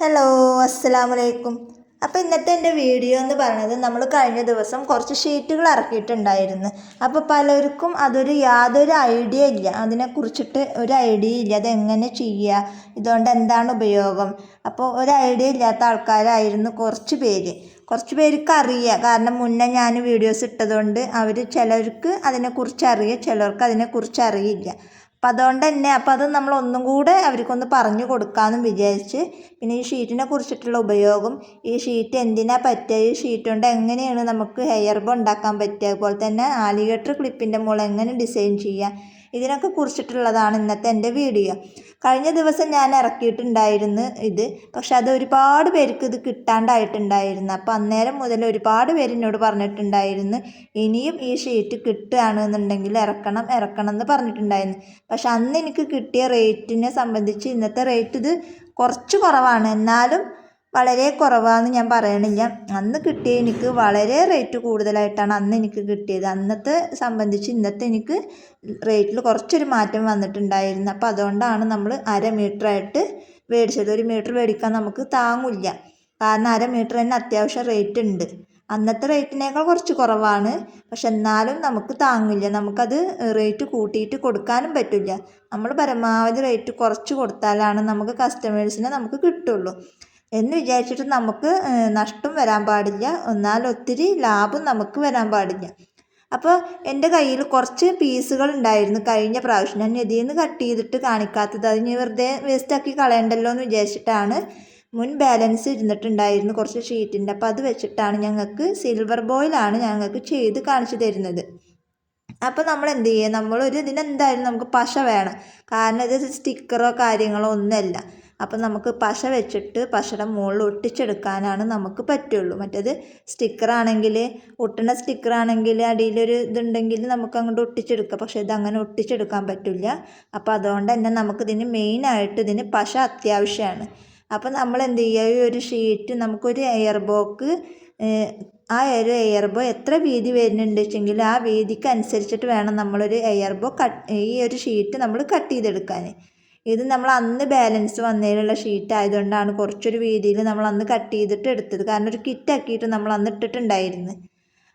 Hello അസ്സലാമു അലൈക്കും അപ്പോൾ ഇന്നത്തെ എന്റെ വീഡിയോ എന്ന് പറയുന്നത് നമ്മൾ കഴിഞ്ഞ ദിവസം കുറച്ച് ഷീറ്റുകൾ ഇറക്കിയിട്ടുണ്ടായിരുന്നു. അപ്പോൾ പലർക്കും അതൊരു യാതൊരു ഐഡിയ ഇല്ല. അതിനെക്കുറിച്ചിട്ട് ഒരു ഐഡിയ ഇല്ല. അതെങ്ങനെ ചെയ്യുക ഇതുകൊണ്ട് എന്താണ് ഉപയോഗം? അപ്പോൾ ഒരു ഐഡിയ ഇല്ലാത്ത ആൾക്കാരായിരുന്നു കുറച്ച് പേര്. കുറച്ച് പേർക്ക് അറിയാം. കാരണം മുന്നേ ഞാൻ വീഡിയോസ് ഇട്ടതുകൊണ്ട് അവർ ചിലർക്ക് അതിനെക്കുറിച്ച് അറിയാം. ചിലർക്ക് അതിനെക്കുറിച്ച് അറിയില്ല. അപ്പം അതുകൊണ്ട് തന്നെ അപ്പം അത് നമ്മൾ ഒന്നും കൂടെ അവർക്കൊന്ന് പറഞ്ഞു കൊടുക്കാമെന്നും വിചാരിച്ച് പിന്നെ ഈ ഷീറ്റിനെ കുറിച്ചിട്ടുള്ള ഉപയോഗം ഈ ഷീറ്റ് എന്തിനാ പറ്റുക ഈ ഷീറ്റ് കൊണ്ട് എങ്ങനെയാണ് നമുക്ക് ഹെയർ ബോ ഉണ്ടാക്കാൻ പറ്റുക അതുപോലെ തന്നെ ആലിഗേറ്റർ ക്ലിപ്പിന്റെ മുകളിൽ എങ്ങനെ ഡിസൈൻ ചെയ്യുക ഇതിനൊക്കെ കുറിച്ചിട്ടുള്ളതാണ് ഇന്നത്തെ എന്റെ വീഡിയോ. കഴിഞ്ഞ ദിവസം ഞാൻ ഇറക്കിയിട്ടുണ്ടായിരുന്നു ഇത്. പക്ഷെ അത് ഒരുപാട് പേർക്ക് ഇത് കിട്ടാണ്ടായിട്ടുണ്ടായിരുന്നു. അപ്പോൾ അന്നേരം മുതൽ ഒരുപാട് പേര് എന്നോട് പറഞ്ഞിട്ടുണ്ടായിരുന്നു ഇനിയും ഈ ഷീറ്റ് കിട്ടുകയാണെന്നുണ്ടെങ്കിൽ ഇറക്കണം ഇറക്കണം എന്ന് പറഞ്ഞിട്ടുണ്ടായിരുന്നു. പക്ഷെ അന്ന് എനിക്ക് കിട്ടിയ റേറ്റിനെ സംബന്ധിച്ച് ഇന്നത്തെ റേറ്റ് ഇത് കുറച്ച് കുറവാണ്. എന്നാലും വളരെ കുറവാണെന്ന് ഞാൻ പറയണില്ല. അന്ന് കിട്ടിയ എനിക്ക് വളരെ റേറ്റ് കൂടുതലായിട്ടാണ് അന്ന് എനിക്ക് കിട്ടിയത്. അന്നത്തെ സംബന്ധിച്ച് ഇന്നത്തെ എനിക്ക് റേറ്റിൽ കുറച്ചൊരു മാറ്റം വന്നിട്ടുണ്ടായിരുന്നു. അപ്പോൾ അതുകൊണ്ടാണ് നമ്മൾ അര മീറ്ററായിട്ട് മേടിച്ചത്. ഒരു മീറ്റർ മേടിക്കാൻ നമുക്ക് താങ്ങില്ല. കാരണം അര മീറ്റർ തന്നെ അത്യാവശ്യം റേറ്റ് ഉണ്ട്. അന്നത്തെ റേറ്റിനേക്കാൾ കുറച്ച് കുറവാണ്. പക്ഷെ എന്നാലും നമുക്ക് താങ്ങില്ല. നമുക്കത് റേറ്റ് കൂട്ടിയിട്ട് കൊടുക്കാനും പറ്റില്ല. നമ്മൾ പരമാവധി റേറ്റ് കുറച്ച് കൊടുത്താലാണ് നമുക്ക് കസ്റ്റമേഴ്സിനെ നമുക്ക് കിട്ടുള്ളൂ. എന്ന് വിചാരിച്ചിട്ട് നമുക്ക് നഷ്ടം വരാൻ പാടില്ല. എന്നാൽ ഒത്തിരി ലാഭം നമുക്ക് വരാൻ പാടില്ല. അപ്പോൾ എന്റെ കയ്യിൽ കുറച്ച് പീസുകൾ ഉണ്ടായിരുന്നു കഴിഞ്ഞ പ്രാവശ്യം. ഞാൻ ഇതിൽ നിന്ന് കട്ട് ചെയ്തിട്ട് കാണിക്കാത്തത്. അത് ഇനി വെറുതെ വേസ്റ്റാക്കി കളയണ്ടല്ലോ എന്ന് വിചാരിച്ചിട്ടാണ് മുൻ ബാലൻസ് ഇരുന്നിട്ടുണ്ടായിരുന്നു കുറച്ച് ഷീറ്റിന്റെ അപ്പോൾ അത് വെച്ചിട്ടാണ് ഞങ്ങൾക്ക് സിൽവർ ബോയിലാണ് ഞങ്ങൾക്ക് ചെയ്ത് കാണിച്ചു തരുന്നത്. അപ്പോൾ നമ്മൾ എന്ത് ചെയ്യുക നമ്മളൊരു ഇതിനെന്തായാലും നമുക്ക് പശ വേണം. കാരണം ഇത് സ്റ്റിക്കറോ കാര്യങ്ങളോ ഒന്നുമല്ല. അപ്പം നമുക്ക് പശ വെച്ചിട്ട് പശയുടെ മുകളിൽ ഒട്ടിച്ചെടുക്കാനാണ് നമുക്ക് പറ്റുള്ളൂ. മറ്റേത് സ്റ്റിക്കറാണെങ്കിൽ സ്റ്റിക്കർ സ്റ്റിക്കറാണെങ്കിൽ അടിയിലൊരു ഇതുണ്ടെങ്കിൽ നമുക്ക് അങ്ങോട്ട് ഒട്ടിച്ചെടുക്കാം. പക്ഷേ ഇത് അങ്ങനെ ഒട്ടിച്ചെടുക്കാൻ പറ്റില്ല. അപ്പോൾ അതുകൊണ്ട് തന്നെ നമുക്കിതിന് മെയിനായിട്ട് ഇതിന് പശ അത്യാവശ്യമാണ്. അപ്പോൾ നമ്മൾ എന്ത് ചെയ്യുക? ഈ ഒരു ഷീറ്റ് നമുക്കൊരു എയർ ബോക്ക് ആ ഒരു എയർ ബോ എത്ര വീതി വരുന്നുണ്ട് വെച്ചെങ്കിൽ ആ വീതിക്ക് അനുസരിച്ചിട്ട് വേണം നമ്മളൊരു എയർ ബോ കട്ട് ഈ ഒരു ഷീറ്റ് നമ്മൾ കട്ട് ചെയ്തെടുക്കാൻ. ഇത് നമ്മൾ അന്ന് ബാലൻസ് വന്നതിലുള്ള ഷീറ്റ് ആയതുകൊണ്ടാണ് കുറച്ചൊരു വീതിയിൽ നമ്മൾ അന്ന് കട്ട് ചെയ്തിട്ട് എടുത്തത്. കാരണം ഒരു കിറ്റ് ആക്കിയിട്ട് നമ്മൾ അന്ന് ഇട്ടിട്ടുണ്ടായിരുന്നു.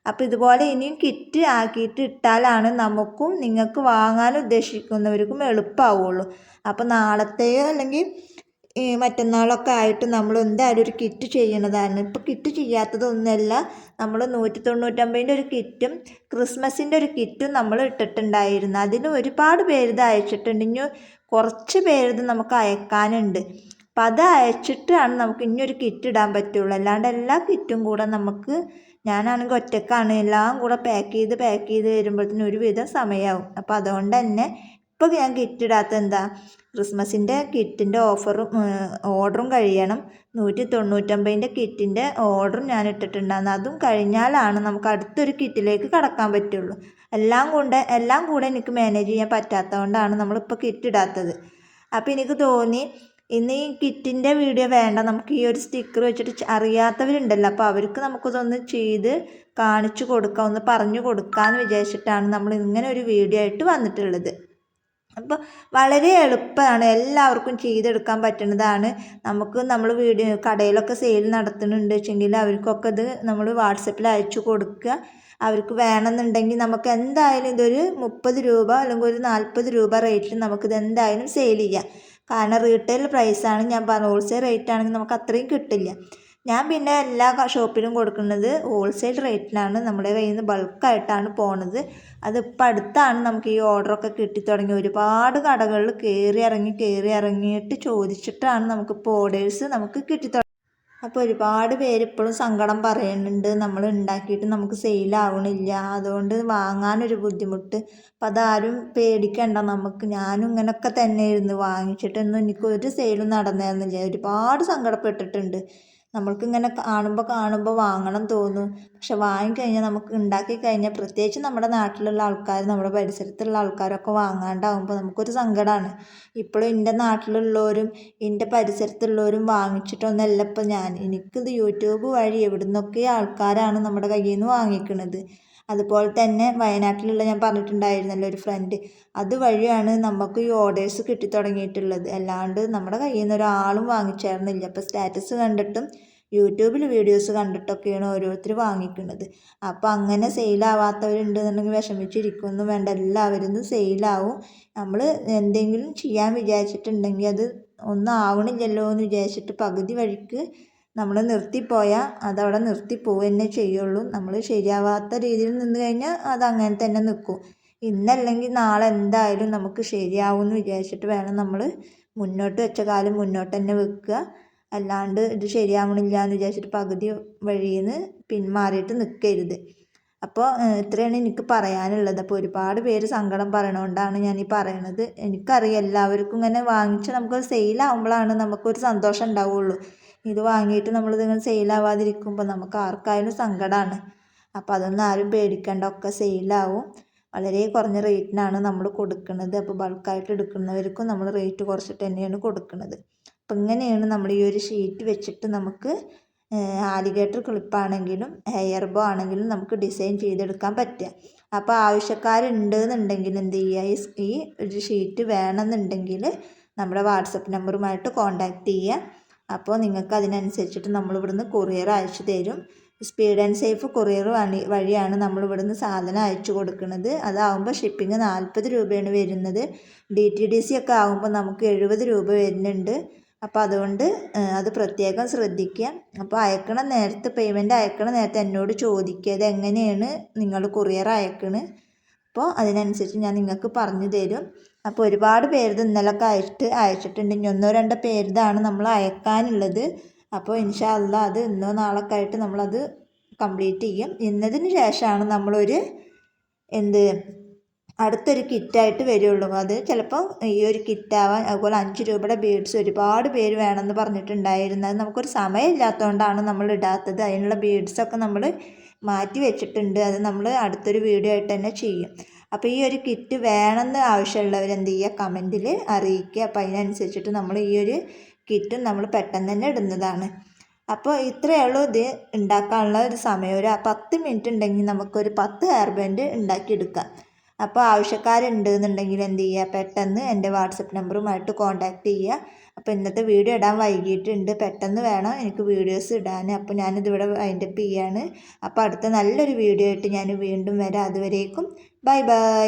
അപ്പോൾ ഇതുപോലെ ഇനിയും കിറ്റ് ആക്കിയിട്ട് ഇട്ടാലാണ് നമുക്കും നിങ്ങൾക്ക് വാങ്ങാൻ ഉദ്ദേശിക്കുന്നവർക്കും എളുപ്പമാവുള്ളൂ. അപ്പോൾ നാളത്തെയോ അല്ലെങ്കിൽ മറ്റന്നാളൊക്കെ ആയിട്ട് നമ്മൾ എന്തായാലും ഒരു കിറ്റ് ചെയ്യണതാണ് ഇപ്പോൾ കിറ്റ് ചെയ്യാത്തതൊന്നുമല്ല. നമ്മൾ നൂറ്റി തൊണ്ണൂറ്റമ്പതിന്റെ ഒരു കിറ്റും ക്രിസ്മസിന്റെ ഒരു കിറ്റും നമ്മൾ ഇട്ടിട്ടുണ്ടായിരുന്നു. അതിന് ഒരുപാട് പേര് ഇത് അയച്ചിട്ടുണ്ട്. ഇനി കുറച്ച് പേരിത് നമുക്ക് അയക്കാനുണ്ട്. അപ്പം അത് അയച്ചിട്ടാണ് നമുക്ക് ഇനിയൊരു കിറ്റ് ഇടാൻ പറ്റുള്ളൂ. അല്ലാണ്ട് എല്ലാ കിറ്റും കൂടെ നമുക്ക് ഞാനാണെങ്കിൽ ഒറ്റക്കാണ്. എല്ലാം കൂടെ പാക്ക് ചെയ്ത് പാക്ക് ചെയ്ത് വരുമ്പോഴത്തേനും ഒരുവിധം സമയമാവും അപ്പോൾ അതുകൊണ്ട് തന്നെ ഇപ്പോൾ ഞാൻ കിറ്റ് ഇടാത്ത എന്താ? ക്രിസ്മസിന്റെ കിറ്റിന്റെ ഓഫറും ഓർഡറും കഴിയണം. നൂറ്റി തൊണ്ണൂറ്റൊമ്പതിന്റെ കിറ്റിന്റെ ഓർഡറും ഞാൻ ഇട്ടിട്ടുണ്ടായിരുന്നു. അതും കഴിഞ്ഞാലാണ് നമുക്ക് അടുത്തൊരു കിറ്റിലേക്ക് കടക്കാൻ പറ്റുള്ളൂ. എല്ലാം കൊണ്ട് എല്ലാം കൂടെ എനിക്ക് മാനേജ് ചെയ്യാൻ പറ്റാത്തതുകൊണ്ടാണ് നമ്മളിപ്പോൾ കിറ്റ് ഇടാത്തത്. അപ്പോൾ എനിക്ക് തോന്നി ഇന്ന് ഈ കിറ്റിന്റെ വീഡിയോ വേണ്ട. നമുക്ക് ഈ ഒരു സ്റ്റിക്കർ വെച്ചിട്ട് അറിയാത്തവരുണ്ടല്ലോ. അപ്പോൾ അവർക്ക് നമുക്കിതൊന്ന് ചെയ്ത് കാണിച്ചു കൊടുക്കാം. ഒന്ന് പറഞ്ഞു കൊടുക്കാമെന്ന് വിചാരിച്ചിട്ടാണ് നമ്മൾ ഇങ്ങനെ ഒരു വീഡിയോ ആയിട്ട് വന്നിട്ടുള്ളത്. അപ്പോൾ വളരെ എളുപ്പമാണ് എല്ലാവർക്കും ചെയ്തെടുക്കാൻ പറ്റുന്നതാണ്. നമുക്ക് നമ്മൾ വീഡിയോ കടയിലൊക്കെ സെയിൽ നടത്തുന്നുണ്ട് വെച്ചെങ്കിൽ അവർക്കൊക്കെ ഇത് നമ്മൾ വാട്സപ്പിൽ അയച്ചു കൊടുക്കുക. അവർക്ക് വേണമെന്നുണ്ടെങ്കിൽ നമുക്ക് എന്തായാലും ഇതൊരു മുപ്പത് രൂപ അല്ലെങ്കിൽ ഒരു നാൽപ്പത് രൂപ റേറ്റിൽ നമുക്കിത് എന്തായാലും സെയിൽ ചെയ്യാം. കാരണം റീറ്റെയിൽ പ്രൈസാണ് ഞാൻ പറഞ്ഞ ഹോൾസെയിൽ റേറ്റ് ആണെങ്കിൽ നമുക്ക് അത്രയും കിട്ടില്ല. ഞാൻ പിന്നെ എല്ലാ ഷോപ്പിലും കൊടുക്കുന്നത് ഹോൾസെയിൽ റേറ്റിലാണ് നമ്മുടെ കയ്യിൽ നിന്ന് ബൾക്കായിട്ടാണ് പോണത്. അതിപ്പോൾ അടുത്താണ് നമുക്ക് ഈ ഓർഡറൊക്കെ കിട്ടിത്തുടങ്ങി ഒരുപാട് കടകളിൽ കയറി ഇറങ്ങി കയറി ഇറങ്ങിയിട്ട് ചോദിച്ചിട്ടാണ് നമുക്കിപ്പോൾ ഓർഡേഴ്സ് നമുക്ക് കിട്ടിത്തുടങ്ങി അപ്പോൾ ഒരുപാട് പേര് ഇപ്പോഴും സങ്കടം പറയുന്നുണ്ട്. നമ്മൾ ഉണ്ടാക്കിയിട്ട് നമുക്ക് സെയിലാവണില്ല അതുകൊണ്ട് വാങ്ങാനൊരു ബുദ്ധിമുട്ട്. അപ്പം അതാരും പേടിക്കണ്ട. നമുക്ക് ഞാനും ഇങ്ങനെയൊക്കെ തന്നെ ഇരുന്ന് വാങ്ങിച്ചിട്ടൊന്നും എനിക്ക് ഒരു സെയിലും നടന്നിരുന്നില്ല ഒരുപാട് സങ്കടപ്പെട്ടിട്ടുണ്ട്. നമ്മൾക്കിങ്ങനെ കാണുമ്പോൾ കാണുമ്പോൾ വാങ്ങണം തോന്നും. പക്ഷെ വാങ്ങിക്കഴിഞ്ഞാൽ നമുക്ക് ഉണ്ടാക്കി കഴിഞ്ഞാൽ പ്രത്യേകിച്ച് നമ്മുടെ നാട്ടിലുള്ള ആൾക്കാർ നമ്മുടെ പരിസരത്തുള്ള ആൾക്കാരൊക്കെ വാങ്ങാണ്ടാവുമ്പോൾ നമുക്കൊരു സങ്കടമാണ് ഇപ്പോഴും എന്റെ നാട്ടിലുള്ളവരും എന്റെ പരിസരത്തുള്ളവരും വാങ്ങിച്ചിട്ടൊന്നല്ല ഇപ്പം ഞാൻ. എനിക്കിത് യൂട്യൂബ് വഴി എവിടെ ആൾക്കാരാണ് നമ്മുടെ കയ്യിൽ നിന്ന് വാങ്ങിക്കണത്. അതുപോലെ തന്നെ വയനാട്ടിലുള്ള ഞാൻ പറഞ്ഞിട്ടുണ്ടായിരുന്നല്ലോ ഒരു ഫ്രണ്ട് അതുവഴിയാണ് നമുക്ക് ഈ ഓർഡേഴ്സ് കിട്ടി തുടങ്ങിയിട്ടുള്ളത് അല്ലാണ്ട് നമ്മുടെ കയ്യിൽ നിന്ന് ഒരാളും വാങ്ങിച്ചേർന്നില്ല. അപ്പോൾ സ്റ്റാറ്റസ് കണ്ടിട്ടും യൂട്യൂബിൽ വീഡിയോസ് കണ്ടിട്ടൊക്കെയാണ് ഓരോരുത്തർ വാങ്ങിക്കുന്നത്. അപ്പോൾ അങ്ങനെ സെയിലാവാത്തവരുണ്ടെന്നുണ്ടെങ്കിൽ വിഷമിച്ചിരിക്കുമെന്നും വേണ്ട. എല്ലാവരും സെയിലാവും നമ്മൾ എന്തെങ്കിലും ചെയ്യാൻ വിചാരിച്ചിട്ടുണ്ടെങ്കിൽ അത് ഒന്നും ആവണില്ലല്ലോ എന്ന് വിചാരിച്ചിട്ട് പകുതി വഴിക്ക് നമ്മൾ നിർത്തിപ്പോയാൽ അതവിടെ നിർത്തിപ്പോവുക തന്നെ ചെയ്യുള്ളൂ. നമ്മൾ ശരിയാവാത്ത രീതിയിൽ നിന്ന് കഴിഞ്ഞാൽ അത് അങ്ങനെ തന്നെ നിൽക്കും ഇന്നല്ലെങ്കിൽ നാളെ എന്തായാലും നമുക്ക് ശരിയാവും എന്ന് വിചാരിച്ചിട്ട് വേണം നമ്മൾ മുന്നോട്ട് വെച്ച കാലം മുന്നോട്ട് തന്നെ വെക്കുക. അല്ലാണ്ട് ഇത് ശരിയാവണില്ല എന്ന് വിചാരിച്ചിട്ട് പകുതി വഴിയിൽ നിന്ന് പിന്മാറിയിട്ട് നിൽക്കരുത് അപ്പോൾ ഇത്രയാണ് എനിക്ക് പറയാനുള്ളത്. അപ്പോൾ ഒരുപാട് പേര് സങ്കടം പറയണതുകൊണ്ടാണ് ഞാൻ ഈ പറയണത്. എനിക്കറിയാം എല്ലാവർക്കും ഇങ്ങനെ വാങ്ങിച്ച് നമുക്ക് സെയിലാവുമ്പോഴാണ് നമുക്കൊരു സന്തോഷം ഉണ്ടാവുള്ളൂ. ഇത് വാങ്ങിയിട്ട് നമ്മൾ നമ്മളിതിങ്ങനെ സെയിലാവാതിരിക്കുമ്പോൾ നമുക്ക് ആർക്കായാലും സങ്കടമാണ് അപ്പോൾ അതൊന്നും ആരും പേടിക്കേണ്ട ഒക്കെ സെയിലാവും. വളരെ കുറഞ്ഞ റേറ്റിനാണ് നമ്മൾ കൊടുക്കുന്നത്. അപ്പോൾ ബൾക്കായിട്ട് എടുക്കുന്നവർക്കും നമ്മൾ റേറ്റ് കുറച്ചിട്ട് തന്നെയാണ് കൊടുക്കുന്നത്. അപ്പം ഇങ്ങനെയാണ് നമ്മൾ ഈ ഒരു ഷീറ്റ് വെച്ചിട്ട് നമുക്ക് ആലിഗേറ്റർ ക്ലിപ്പാണെങ്കിലും ഹെയർ ബോ ആണെങ്കിലും നമുക്ക് ഡിസൈൻ ചെയ്തെടുക്കാൻ പറ്റുക. അപ്പോൾ ആവശ്യക്കാരുണ്ട് എന്നുണ്ടെങ്കിൽ എന്ത് ചെയ്യുക? ഈ ഒരു ഷീറ്റ് വേണമെന്നുണ്ടെങ്കിൽ നമ്മുടെ വാട്സപ്പ് നമ്പറുമായിട്ട് കോൺടാക്റ്റ് ചെയ്യുക. അപ്പോൾ നിങ്ങൾക്ക് അതിനനുസരിച്ചിട്ട് നമ്മൾ ഇവിടുന്ന് കൊറിയർ അയച്ചു തരും. സ്പീഡ് ആൻഡ് സേഫ് കൊറിയർ വഴി വഴിയാണ് നമ്മൾ ഇവിടുന്ന് സാധനം അയച്ചു കൊടുക്കുന്നത്. അതാവുമ്പോൾ ഷിപ്പിംഗ് നാൽപ്പത് രൂപയാണ് വരുന്നത്. ഡി ടി ഡി സി ഒക്കെ ആകുമ്പോൾ നമുക്ക് എഴുപത് രൂപ വരുന്നുണ്ട്. അപ്പോൾ അതുകൊണ്ട് അത് പ്രത്യേകം ശ്രദ്ധിക്കുക. അപ്പോൾ അയക്കണ നേരത്തെ പേയ്മെന്റ് അയക്കണ നേരത്തെ എന്നോട് ചോദിക്കുക എങ്ങനെയാണ് നിങ്ങൾ കൊറിയർ അയക്കണത് അപ്പോൾ അതിനനുസരിച്ച് ഞാൻ നിങ്ങൾക്ക് പറഞ്ഞു തരും. അപ്പോൾ ഒരുപാട് പേരത് ഇന്നലൊക്കെ അയച്ചിട്ട് അയച്ചിട്ടുണ്ട്. ഇനി ഒന്നോ രണ്ടോ പേരതാണ് നമ്മൾ അയക്കാനുള്ളത്. അപ്പോൾ ഇൻഷാ അല്ല അത് ഇന്നോ നാളൊക്കെ ആയിട്ട് നമ്മളത് കംപ്ലീറ്റ് ചെയ്യും. ഇന്നതിന് ശേഷമാണ് നമ്മളൊരു എന്ത് അടുത്തൊരു കിറ്റായിട്ട് വരുള്ളൂ. അത് ചിലപ്പോൾ ഈ ഒരു കിറ്റാവാൻ അതുപോലെ അഞ്ച് രൂപയുടെ ബീഡ്സ് ഒരുപാട് പേര് വേണമെന്ന് പറഞ്ഞിട്ടുണ്ടായിരുന്നു. അത് നമുക്കൊരു സമയമില്ലാത്തതുകൊണ്ടാണ് നമ്മൾ ഇടാത്തത്. അതിനുള്ള ബീഡ്സൊക്കെ നമ്മൾ മാറ്റി വെച്ചിട്ടുണ്ട്. അത് നമ്മൾ അടുത്തൊരു വീഡിയോ ആയിട്ട് തന്നെ ചെയ്യും. അപ്പോൾ ഈ ഒരു കിറ്റ് വേണമെന്ന് ആവശ്യമുള്ളവർ എന്ത് ചെയ്യുക? കമന്റിൽ അറിയിക്കുക. അപ്പോൾ അതിനനുസരിച്ചിട്ട് നമ്മൾ ഈ ഒരു കിറ്റ് നമ്മൾ പെട്ടെന്ന് തന്നെ ഇടുന്നതാണ്. അപ്പോൾ ഇത്രയേ ഉള്ളൂ. ഇത് ഉണ്ടാക്കാനുള്ള ഒരു സമയം. ഒരു പത്ത് മിനിറ്റ് ഉണ്ടെങ്കിൽ നമുക്കൊരു പത്ത് ഹെയർ ബാൻഡ് ഉണ്ടാക്കിയെടുക്കാം. അപ്പോൾ ആവശ്യക്കാരുണ്ട് എന്നുണ്ടെങ്കിൽ എന്ത് ചെയ്യുക? പെട്ടെന്ന് എന്റെ വാട്സപ്പ് നമ്പറുമായിട്ട് കോൺടാക്റ്റ് ചെയ്യുക. അപ്പോൾ ഇന്നത്തെ വീഡിയോ ഇടാൻ വൈകിയിട്ടുണ്ട്. പെട്ടെന്ന് വേണം എനിക്ക് വീഡിയോസ് ഇടാൻ. അപ്പോൾ ഞാനിതിവിടെ പി ആണ് അപ്പോൾ അടുത്ത നല്ലൊരു വീഡിയോ ആയിട്ട് ഞാൻ വീണ്ടും വരാം. അതുവരേക്കും ബൈ ബൈ.